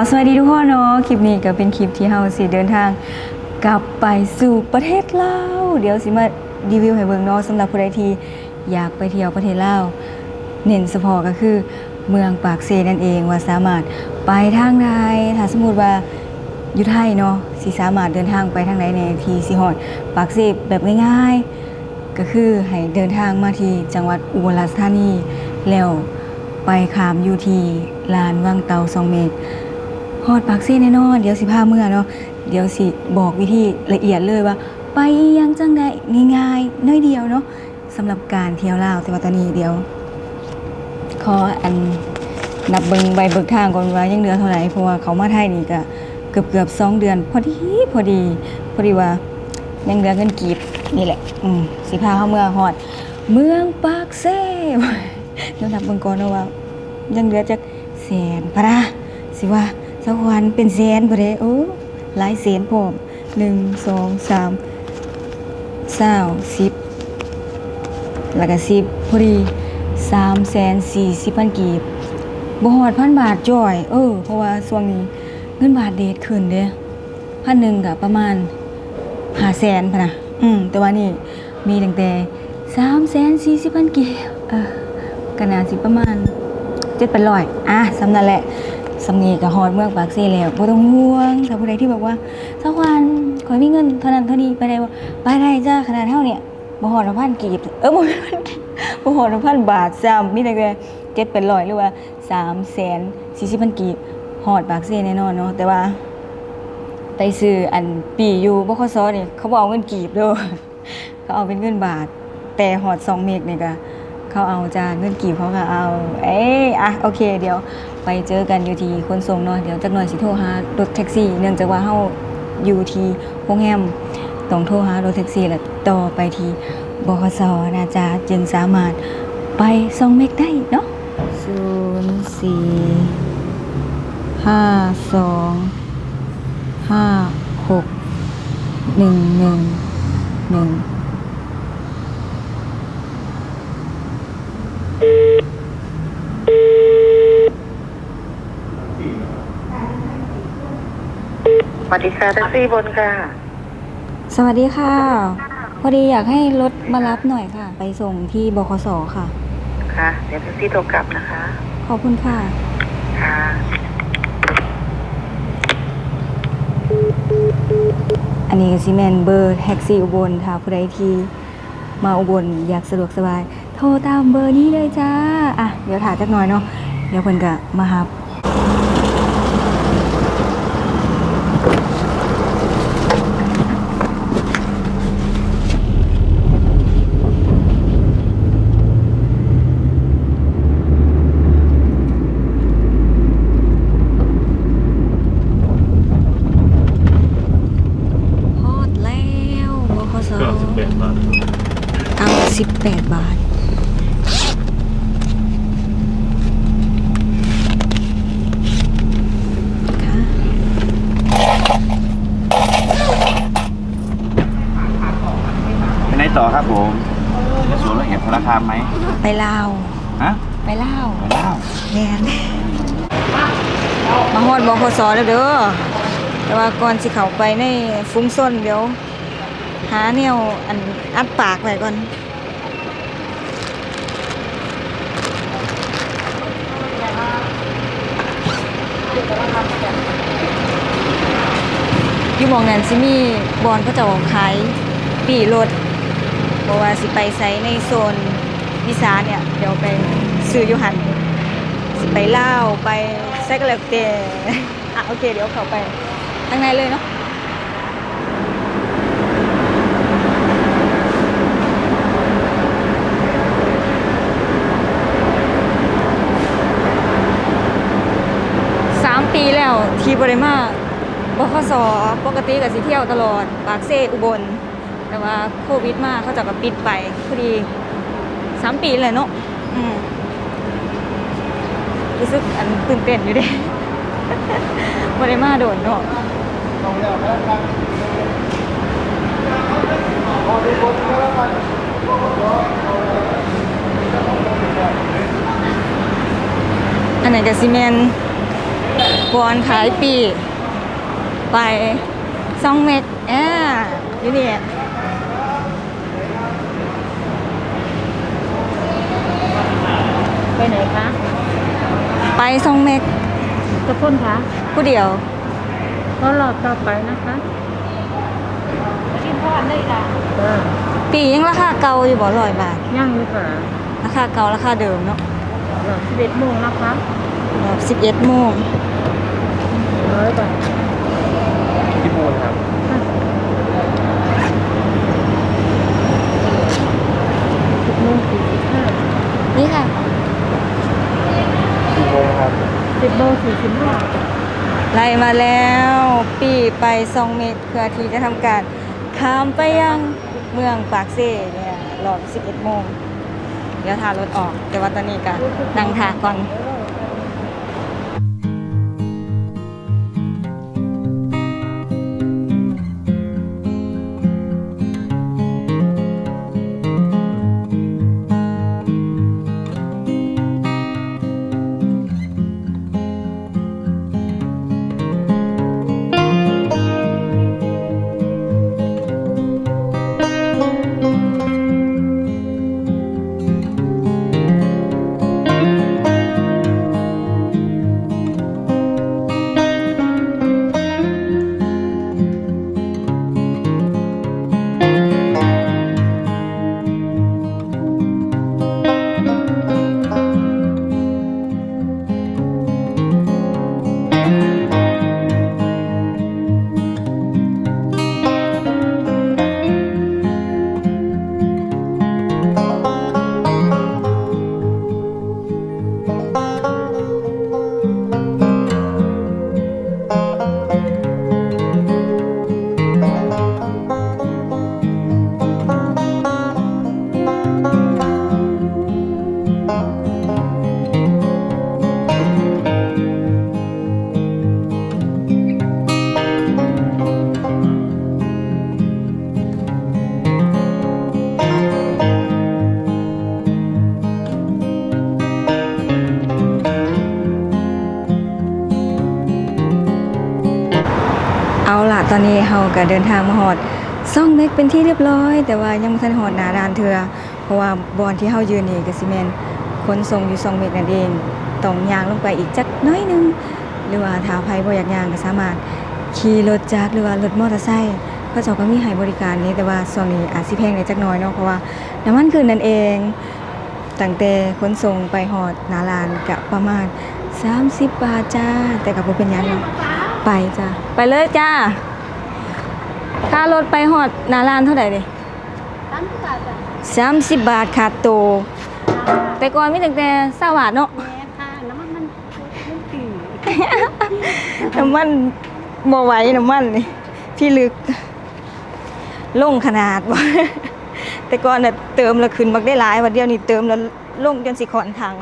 กับสวัสดีทุกคนเนาะคลิปนี้ก็เป็นคลิปที่เฮาสิเดินทาง กลับไปสู่ประเทศลาวเดี๋ยวสิมารีวิวให้เบิ่งเนาะสำหรับผู้ใดที่อยากไปเที่ยวประเทศลาวเน้นเฉพาะก็คือเมืองปากเซนั่นเองว่าสามารถไปทางใดถ้าสมมุติว่าอยู่ไทยเนาะสิสามารถเดินทางไปทางใดในทีสิฮอดปากเซแบบง่ายๆ ก็คือให้เดินทางมาที่จังหวัดอุบลราชธานีแล้วไปขามอยู่ที่ลานวังเตาซองเมก ฮอดปากซี่แน่นอนเดี๋ยวสิพาเมื่อเนาะเดี๋ยวสิบอกวิธีละเอียดเลยว่า ไปยังจังได้ง่ายๆน้อยเดียวเนาะสำหรับการเที่ยวลาวแต่ว่าตอนนี้เดี๋ยวขออันนับเบิงใบเบิกทางก่อนว่ายังเหลือเท่าไหร่เพราะว่าเขามาไทยนี่ก็เกือบเกือบๆสองเดือน พอดีพอดีพอดีว่ายังเหลือเงินกีบนี่แหละอืมสิพาเข้าเมืองฮอด เมืองปากเซ่เดี๋ยวนับเบิงก่อนเนาะว่ายังเหลือจักแสนพะนะสิว่า สักวันเป็นแสนพอดีโอ้หลายแสนพร้อมหนึ่งสองสามเศร้าสิบแล้วก็สิบพอดีสามแสนสี่สิบพันกีบบ่ฮอดพันบาทจ่อย เออ เพราะว่าช่วงนี้เงินบาทเดทขึ้นเด้พันหนึ่งก็ประมาณหาแสนพะนะอืม แต่ว่านี่มีตั้งแต่สามแสนสี่สิบพันกีบเออก็น่าสิประมาณเจ็ดเป็นร้อยอะสำนั่นแหละ สำนีกับฮอดเมืองปากซ่แล้วบ่ต้องห่วงถ้าผู้ใดที่บอกว่าสักวันขอมีเงินเท่านั้นเท่านี้ไปได้บ่ไปได้จ้าขนาดเท่าเนี่ยบ่ฮอดพันกีบเออบ่พันกีบบ่ฮอดพันบาทซ้ำมีแต่แต่เจ็ดเป็นร้อยหรือว่า3แสน40พันกีบฮอดปากซ่แน่นอนเนาะแต่ว่าไปซื้ออันปีอยู่บ่คสนี่เขาบ่เอาเงินกีบเด้อเขาเอาเป็นเงินบาท แต่ฮอด2เมกนี่ก็เขาเอาจ้าเงินกีบเขาก็เอา เอ้ยอะโอเคเดี๋ยว ไปเจอกันอยู่ที่ขนส่งเนาะเดี๋ยวจักหน่อยสิโทรหารถแท็กซี่ เนื่องจากว่าเฮาอยู่ที่โรงแรมต้องโทรหารถแท็กซี่แล้วต่อไปที่บขสนะจ๊ะจึงสามารถไปซองเมกได้เนาะศูนย์สี่ห้าสองห้าหกหนึ่งหนึ่งหนึ่ง สวัสดีค่ะแท็กซี่บนค่ะ สวัสดีค่ะ พอดีอยากให้รถมารับหน่อยค่ะ ไปส่งที่บขสค่ะ ค่ะ เดี๋ยวแท็กซี่โทรกลับนะคะ ขอบคุณค่ะ ค่ะ อันนี้ก็สิแมนเบอร์แท็กซี่อุบลค่ะผู้ใดที่มาอุบลอยากสะดวกสบาย โทรตามเบอร์นี้เลยจ้า อะ เดี๋ยวถ่ายจักหน่อยเนาะ เดี๋ยวเพิ่นก็มารับ ฮอดแล้วบขส เก้าสิบแปดบาท เอาสิบแปดบาท ค่ะ ไปไหนต่อครับผมจะ สวนละเอียดพระคามไหมไปลาว ฮะไปลาวไปแล้วแมนมาฮอดบขสแล้วเด้อแต่ว่าก่อนสิเข้าไปในฟุ้งซ่นเดี๋ยว หาแนวอันอัดปากไว้ก่อน อยู่หมองนั้นสิมีบอนเขาเจะขายปีรถเพราะว่าสิไปไซในโซน วิสานเนี่ยเดี๋ยวไปซื้อยูหันไปเล่าไปไซก็แล้วแต่อะโอเค เดี๋ยวเขาไปข้างในเลยเนาะสามปีแล้วที่บริมาบคสปกติกับสิเที่ยวตลอด ปากเซอุบล แต่ว่าโควิดมาเขาจะกับปิดไปพอดี สามปีเลยเนาะอืมรู้สึกอันตื่นเต้นอยู่เด้บริมาโดนเนาะอันไหนกับซีเมนบอนขายปี ไปซองเม็กแอ่อยู่นี่ ไปไห นคะไปซองเม็กจะพ่นคะผู้เดียวก็รอต่อไปนะคะกินทอดได้ละเออปียังราคาเก่าอยู่บ่ร้อยบาทย่างอยู่ค่ะราคาเก่าราคาเดิมเนาะรอสิบเอ็ดโมงนะคะแบบสิบเอ็ดโมงร้อยบาทที่บูนครับ สิบโมงสี่สิบห้า นี่ค่ะ ที่โมงครับ สิบโมงสี่สิบห้า ไล่ มาแล้วปีไปสองเมกเพื่อที่จะทำการข้ามไปยังเมืองปากเซ่เนี่ยรอบ11โมงเดี๋ยวทารถออก แต่ว่าตอนนี้ก็นั่งทาก่อน ล่ะตอนนี้เฮาก็เดินทางมาฮอดซ่องเม็กเป็นที่เรียบร้อย แต่ว่ายังบ่ทันฮอดหน้าด่านเทือเพราะว่าบอนที่เฮายืนนี่ก็สิแม่นขนส่งอยู่ซ่องเมกนั่นเองต้องย่างลงไปอีกจักน้อยนึง หรือว่าถ้าใครบ่อยากย่างก็สามารถขี่รถจักรหรือว่ารถมอเตอร์ไซค์เขาเจ้าก็มีให้บริการนี้แต่ว่าช่วงนี้อาจสิแพงหน่อยจักน่อยเนาะเพราะว่าน้ำมันคืนนั่นเองตั้งแต่ขนส่งไปหอดหนาลานกะประมาณ 30 บาทจ้า แต่กับบ่เป็นหยังเนาะ ไปจ้าไปเลยจ้าค่ารถไปหอดหนาลานเท่าไหร่ดิสามสิบบาทขาดโตวแต่ก่อนมีตั้งแต่สบาทเนาะแม่ค่ะน้ำมันมันมันตีน้ำมันบ่ไหวน้ำมันนี่พี่ลึกลงขนาดบ่แต่ก่อนน่ะเติมแล้วขึ้นมักได้หลายวันเดียวนี่เติมแล้วลงจนสิขอนถัง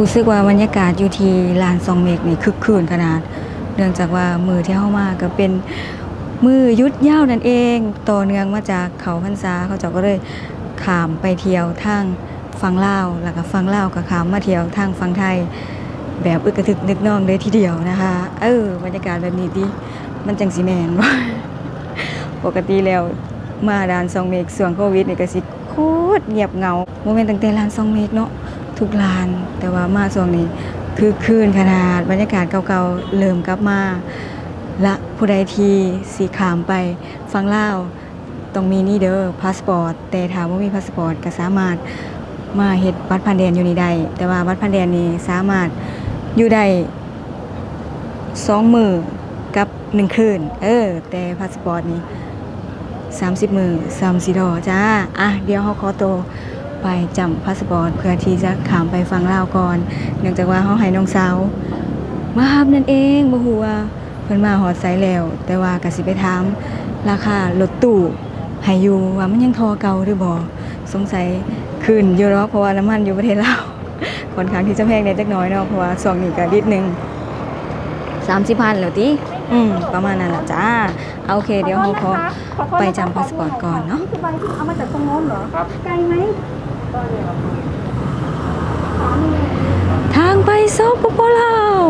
รู้สึกว่าบรรยากาศอยู่ที่ลานซองเมกนี่คึกคืนขนาด เนื่องจากว่ามือที่เข้ามาก็เป็นมือยุดยาวนั่นเอง ต่อเนื่องมาจากเขาพรรษาเขาเจ้าก็เลยขามไปเที่ยวทางฟังเล่าแล้วก็ฟังเล่าวก็ขามมาเที่ยวทางฟังไทย แบบอึกระทึกนึกนองเลยทีเดียวนะคะ เออบรรยากาศแบบนี้ดิมันจังสิแมนว่าปกติแล้วมาดานซองเมกส่วงโควิดนี่ก็สิโคตรเงียบเงาโมเมนต์ตั้งแต่ลานซองเมกเนาะ ทุกลาน แต่ว่ามาช่วงนี้คือคืนขนาดบรรยากาศเก่าๆเริ่มกลับมา และผู้ใดทีสีขามไปฟังเล่าต้องมีนี่เด้อพาสปอร์ตแต่ถามว่ามีพาสปอร์ตก็สามารถมาเฮ็ดบัตรผ่านแดนอยู่นี่ได้แต่ว่าบัตรผ่านแดนนี่สามารถอยู่ได้สองมือกับหนึ่งคืน เออ แต่พาสปอร์ตนี่30มือ30ดอจ้า อะ เดี๋ยวเขาขอตัว ไปจำพาสปอร์ตเพื่อที่จะขามไปฟังลาวก่อน เนื่องจากว่าเขาให้น้องสาวมาฮับนั่นเองบ่ฮู้ว่าเพิ่นมาหอดไซแล้ว แต่ว่าก็สิไปถามราคารถตู้ให้อยู่ว่ามันยังทอเก่าหรือบ่สงสัยขึ้นอยู่เนาะเพราะว่าน้ำมันอยู่ประเทศลาวค่อนข้างที่จะแพงเนี่ยจักน้อยเนาะเพราะว่าช่วงนี้ก็นิดนึง30พันแล้วติอืมประมาณนั้นละจ้าเอาโอเค เดี๋ยวเราขอไปจำพาสปอร์ตก่อนเนาะ เอามาจากตรงโน้นเหรอไกลไหม ทางไปโซปปลาว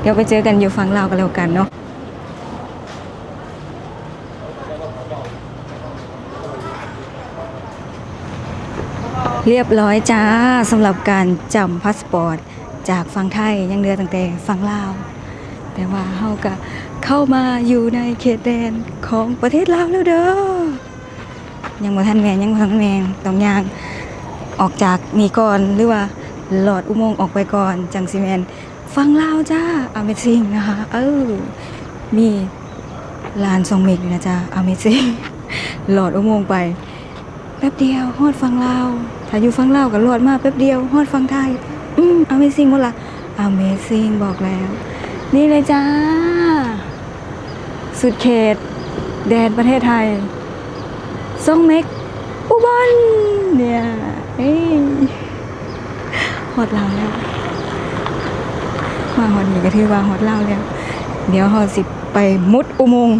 เดี๋ยวไปเจอกันอยู่ฝั่งลาวกันแล้วกันเนาะเรียบร้อยจ้าสำหรับการจำพาสปอร์ตจากฝั่งไทยยังเดือตั้งแต่ฝั่งลาว แต่ว่าเฮาก็เข้ามาอยู่ในเขตแดนของประเทศลาวแล้วเด้อ ยังบ่ทันแมนยังบ่ทันแมนต้องย่างออกจากนี่ก่อนหรือว่าหลอดอุโมงค์ออกไปก่อนจังซีแมนฟังลาวจ้า Amazing นะคะ เออ มีลานทรงเมกอยู่นะจ้า Amazing หลอดอุโมงค์ไป แป๊บเดียวฮอดฟังลาวถ้าอยู่ฟังลาวก็หลอดมาแป๊บเดียวฮอดฟังไทย อืม Amazing หมดละ Amazing บอกแล้ว นี่เลยจ้า สุดเขต แดนประเทศไทย ทรงเม็กอุบลเนี่ยเอ้ยฮอดลาแล้วมาฮอดนี่ก็ถือว่าฮอดลาแล้ว เดี๋ยวเฮาสิไปมุดอุโมงค์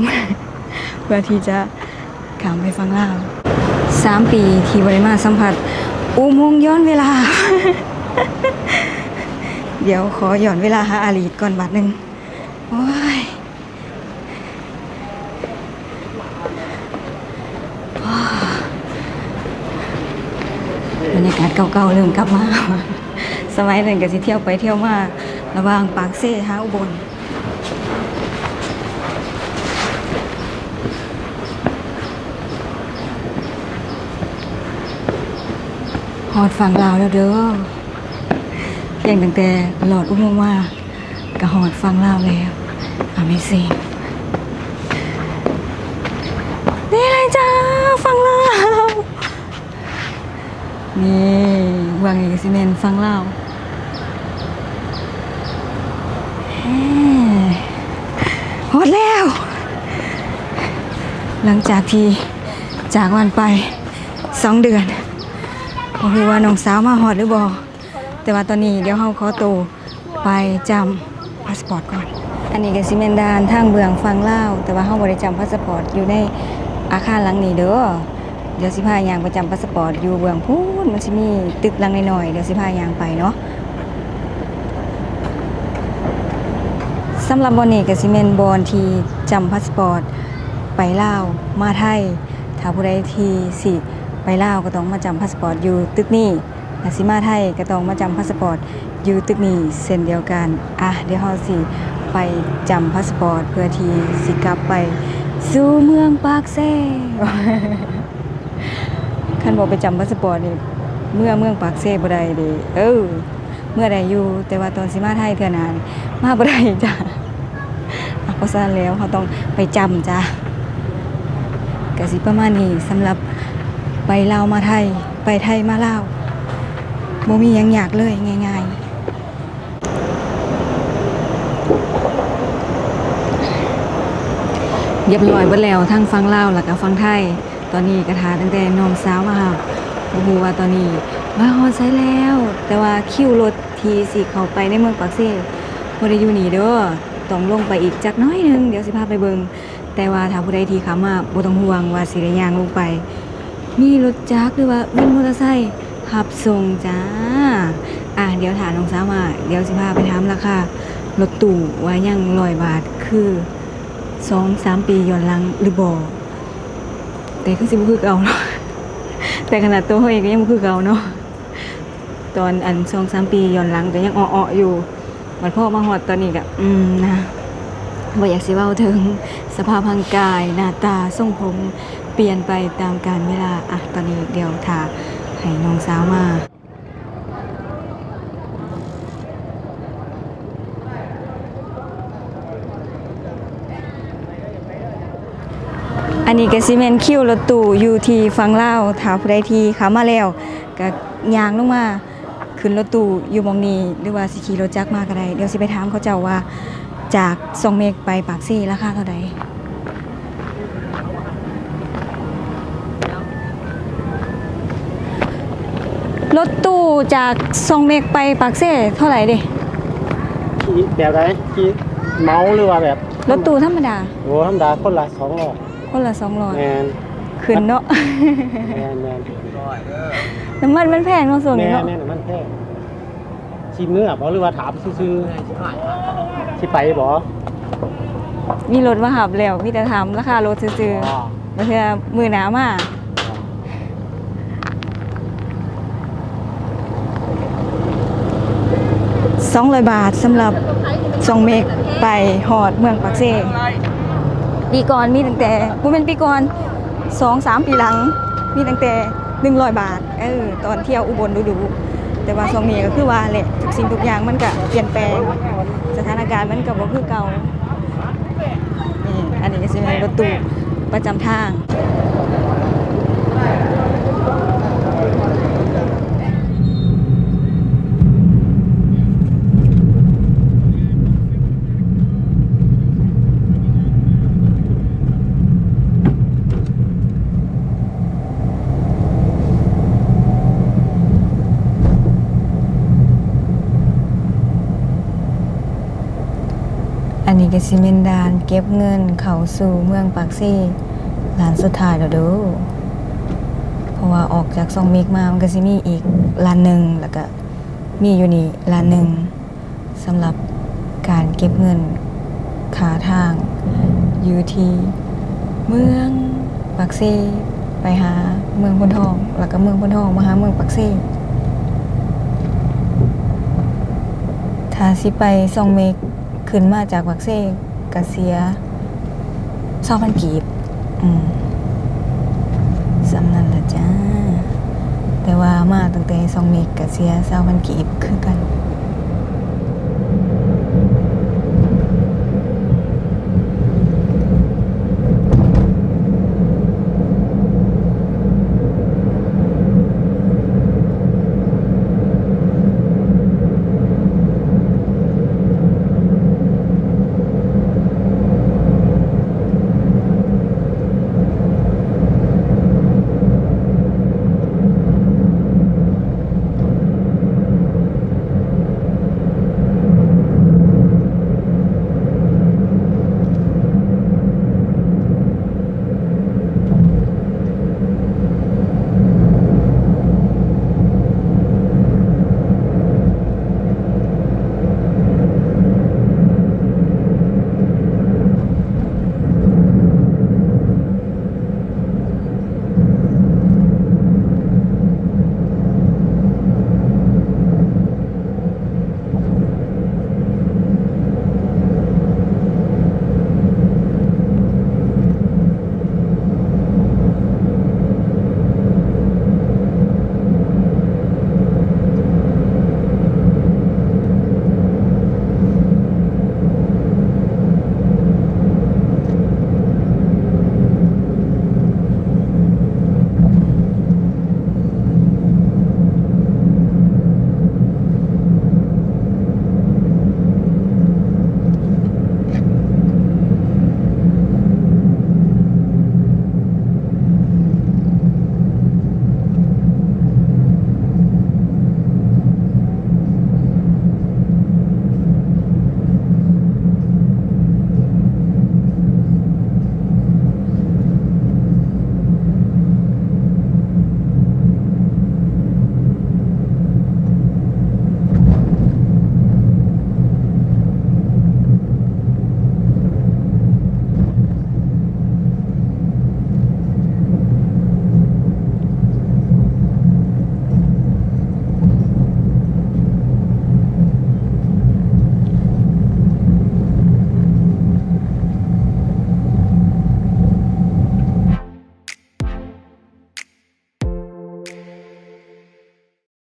เพื่อที่จะข้ามไปฟังเล่าสามปีที่บริมาสัมผัส อุโมงค์ย้อนเวลา เดี๋ยวขอหย้อนเวลาหาอาลีดก่อนบัดหนึ่งโอ้ย บรรยากาศ เก่าๆเริ่มกลับมา สมัยนั้นก็สิเที่ยวไปเที่ยวมาระหว่างปากเซ่หาอุบลฮอดฝั่งลาวแล้วเด้อเพียงตั้งแต่หลอดอุโมงค์มาก็ฮอดฝั่งลาวแล้ว Amazing นี่เลยจ้าฝั่งลาว นี่วางเอกซิเมนฟังเล่าฮ่หมดแล้ว หลังจากที่จากวันไปสองเดือนก็คือว่าน้องสาวมาหอดหรือบ่แต่ว่าตอนนี้เดี๋ยวเฮาขอตัวไปจำพาสปอร์ตก่อน อันนี้ก็ซิเมนดานทางเบืองฟังเล่า แต่ว่าเฮาบ่ได้จำพาสปอร์ตอยู่ในอาคารหลังนี้เด้อ เดี๋ยวสิพายางประจำพาสปอร์ตอยู่เบืองพูนมันสิมีตึกลังน้อยเดี๋ยวสิพายางไปเนาะสำหรับบอนนี่ก็สิเมนบอนที่จำพาสปอร์ตไปลาวมาไทยถ้าผู้ใดที่สิไปลาวก็ต้องมาจำพาสปอร์ตอยู่ตึกนี้ถ้าสิมาไทยก็ต้องมาจำพาสปอร์ตอยู่ตึกนี้เช่นเดียวกันอะเดี๋ยวเฮาสิไปจำพาสปอร์ตเพื่อที่สิกลับไปสู่เมืองปากเซ่ คันบอกไปจำพาสปอร์ตนี่เมื่อเมืองปากเซ่บ่ได้ดิเออ เมื่อใดอยู่แต่ว่าตอนสิมาไทยเทื่อนานมาบ่ได้จ้ะอะเพราะฉะนั้นแล้วเขาต้องไปจำจ้ะก็สิประมาณนี้สำหรับไปลาวมาไทย ไปไทยมาลาวบ่มียังอยากเลยง่ายๆเรียบร้อยเบิดแล้วทั้งฟังลาวแล้วก็ฟังไทย ตอนนี้กระทาตั้งแต่น้องสาวมาครับบ่ฮู้ว่าตอนนี้มาฮอดไสแล้ว แต่ว่าคิวรถที่สิเข้าไปในเมืองปากเซ่บ่ได้อยู่นี่เด้อต้องลงไปอีกจักน้อยหนึงเดี๋ยวสิพาไปเบิงแต่ว่าถ้าผู้ใดที่เข้ามาบ่ต้องห่วงว่าสิได้ย่างลงไป มีรถจักรหรือว่าวินมอเตอร์ไซค์ขับส่งจ้า อะเดี๋ยวถามน้องสาวมา เดี๋ยวสิพาไปถามราคารถตู้ว่ายัง100บาทคือ2-3ปีย้อนหลังหรือบ่ แต่ก็สิบ่คือเก่าเนาะแต่ขนาดตัวเขาเองก็ยังบ่คือเก่าเนาะตอนอันสองสามปีย้อนหลังก็ยังอ่อๆอยู่มันพ่อมาหอดตอนนี้ก็อืมนะบ่อยากสิเว้าถึงสภาพร่างกายหน้าตาทรงผมเปลี่ยนไปตามกาลเวลาอะตอนนี้เดี๋ยวถ้าให้น้องสาวมา อันนี้ก็สิแม่นคิวรถตู้อยู่ที่ฝั่งลาวถ้าผู้ใดที่เข้ามาแล้วก็ย่างลงมาขึ้นรถตู้อยู่หมองนี้หรือว่าสิขี่รถจักรมาก็ได้เดี๋ยวสิไปถามเขาเจ้าว่าจากซองเมกไปปากซี่ราคาเท่าใดรถตู้จากซองเมกไปปากเซ่เท่าไหร่เด้ขี่แบบไหนขี่เมาหรือว่าแบบรถตู้ธรรมดาโอ้ธรรมดาคนละสองรอบ คนละแม200นขึ้นเนาะ แมนแมนน้ำมันมันแพงเนาะส่วนแมนี้นเนาะแมนมันแค่ชิมเมื่อบอกหรือว่าถามซื่อๆที่ไปบอมีรถมาหับแล้วมีแต่ถามราคารถซื้ออ๋อๆบ่เทื่อมือหนามา200บาทสำหรับ2เมกไปหอดเมืองปากเซ ปีก่อนมีตั้งแต่บ่เป็นปีก่อน2-3ปีหลัง มีตั้งแต่หนึ่งร้อยบาทเออตอนเที่ยวอุบลดูๆแต่ว่าช่วงนี้ก็คือว่าแหละทุกสิ่งทุกอย่างมันก็เปลี่ยนแปลง สถานการณ์มันก็บ่คือเก่านี่อันนี้ก็จะเป็นรถตู้ประจำทาง นนี้ก็สิเมนดาน เก็บเงินเขาสู่เมืองปากซี่ร้านสุดท้ายแล้วเด้อเพราะว่าออกจากซองเมกมามันก็สิมีอีกร้านหนึ่งแล้วก็มีอยู่นี่ร้านหนึ่งสำหรับการเก็บเงินขาทางอยู่ที่เมืองปากซี่ไปหาเมืองพนทอง แล้วก็เมืองพนทองมาหาเมืองปากซี่ถ้าสิไปซองเมก ขึ้นมาจากวักเซ่กะเสียเศร้าพันกีบ อืมสำนันละจ้า แต่ว่ามาตั้งแต่สองเมกกะเสียเศร้าพันกีบคือกัน